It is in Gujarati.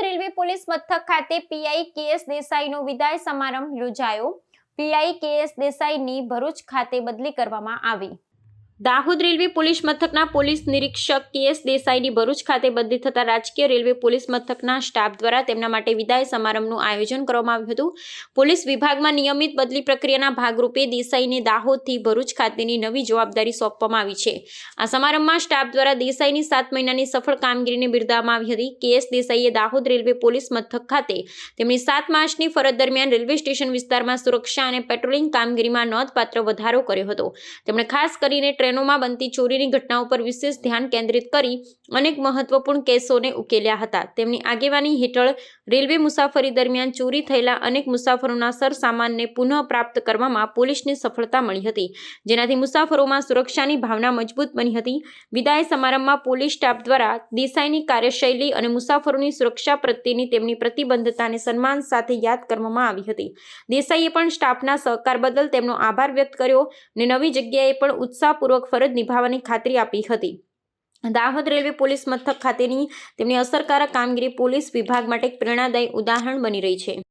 રેલવે પોલીસ મથક ખાતે પીઆઈ કેએસ દેસાઈનો વિદાય સમારંભ યોજાયો. પીઆઈ કેએસ દેસાઈની ભરૂચ ખાતે બદલી કરવામાં આવી. દાહોદ રેલવે પોલીસ મથકના પોલીસ નિરીક્ષક કેએસ દેસાઈની ભરૂચ ખાતે બદલી થતા રાજકીય રેલવે પોલીસ મથકના સ્ટાફ દ્વારા તેમના માટે વિદાય સમારંભનું આયોજન કરવામાં આવ્યું હતું. પોલીસ વિભાગમાં નિયમિત બદલી પ્રક્રિયાના ભાગરૂપે દેસાઈને દાહોદથી ભરૂચ ખાતેની નવી જવાબદારી સોંપવામાં આવી છે. આ સમારંભમાં સ્ટાફ દ્વારા દેસાઈની સાત મહિનાની સફળ કામગીરીને બિરદાવવામાં આવી હતી. કેએસ દેસાઈએ દાહોદ રેલવે પોલીસ મથક ખાતે તેમની સાત માસની ફરજ દરમિયાન રેલવે સ્ટેશન વિસ્તારમાં સુરક્ષા અને પેટ્રોલિંગ કામગીરીમાં નોંધપાત્ર વધારો કર્યો હતો. તેમણે ખાસ કરીને ટ્રેનોમાં બનતી ચોરીની ઘટનાઓ પર વિશેષ ધ્યાન કેન્દ્રિત કરી અનેક મહત્વપૂર્ણ કેસોને ઉકેલ્યા હતા. તેમની આગેવાની હેઠળ રેલવે મુસાફરી દરમિયાન ચોરી થયેલા અનેક મુસાફરોના સરસામાનને પુનઃ કરવામાં પોલીસને સફળતા મળી હતી. જેનાથી મુસાફરોમાં સુરક્ષાની ભાવના મજબૂત બની હતી. વિદાય સમારંભમાં પોલીસ સ્ટાફ દ્વારા દેસાઈની કાર્યશૈલી અને મુસાફરોની સુરક્ષા પ્રત્યેની તેમની પ્રતિબદ્ધતાને સન્માન સાથે યાદ કરવામાં આવી હતી. દેસાઈએ પણ સ્ટાફના સહકાર બદલ તેમનો આભાર વ્યક્ત કર્યો અને નવી જગ્યાએ પણ ઉત્સાહપૂર્વક ફરજ નિભાવવાની ખાતરી આપી હતી. દાહોદ રેલવે પોલીસ મથક ખાતેની તેમની અસરકારક કામગીરી પોલીસ વિભાગ માટે એક પ્રેરણાદાયી ઉદાહરણ બની રહી છે.